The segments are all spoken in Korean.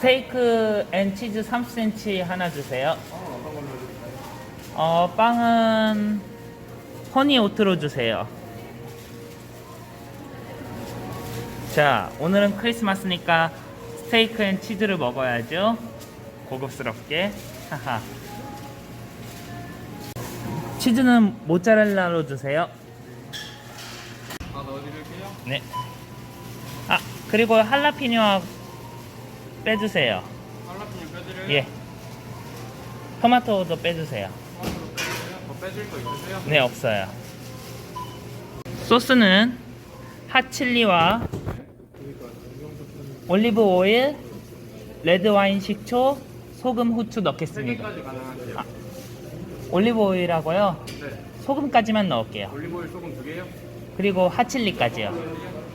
스테이크 앤 치즈 3cm 하나 주세요. 어, 빵은 허니 오트로 주세요. 자, 오늘은 크리스마스니까 스테이크 앤 치즈를 먹어야죠. 고급스럽게. 하하. 치즈는 모짜렐라로 주세요. 다 넣어드릴게요. 네. 아, 그리고 할라피뇨 빼주세요. 할라피뇨 빼드려요. 예. 토마토도 빼주세요. 토마토 빼드려요. 더 빼줄 거 있으세요? 네, 없어요. 소스는 핫칠리와 올리브 오일, 레드 와인 식초, 소금, 후추 세 넣겠습니다. 개까지 가능하세요. 아. 올리브 오일하고요. 네. 소금까지만 넣을게요. 올리브오일 소금 두 개요. 그리고 핫칠리까지요.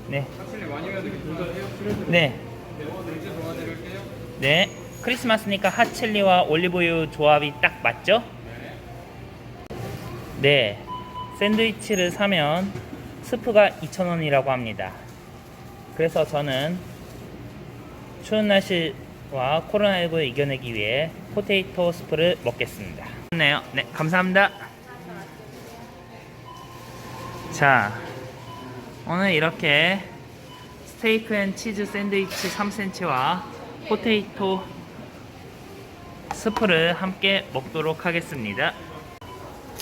네. 확실히 많이 해야 되게 괜찮으세요? 네. 네. 크리스마스니까 핫칠리와 올리브유 조합이 딱 맞죠? 네. 샌드위치를 사면 스프가 2,000원이라고 합니다. 그래서 저는 추운 날씨와 코로나19를 이겨내기 위해 포테이토 스프를 먹겠습니다. 네요. 네, 감사합니다. 자, 오늘 이렇게 스테이크 앤 치즈 샌드위치 3cm와 포테이토 스프를 함께 먹도록 하겠습니다.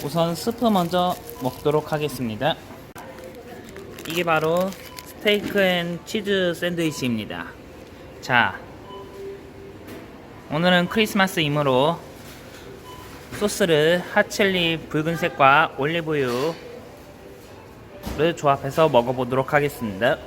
우선 스프 먼저 먹도록 하겠습니다. 이게 바로 스테이크 앤 치즈 샌드위치입니다. 자, 오늘은 크리스마스이므로 소스를 핫칠리 붉은색과 올리브유를 조합해서 먹어보도록 하겠습니다.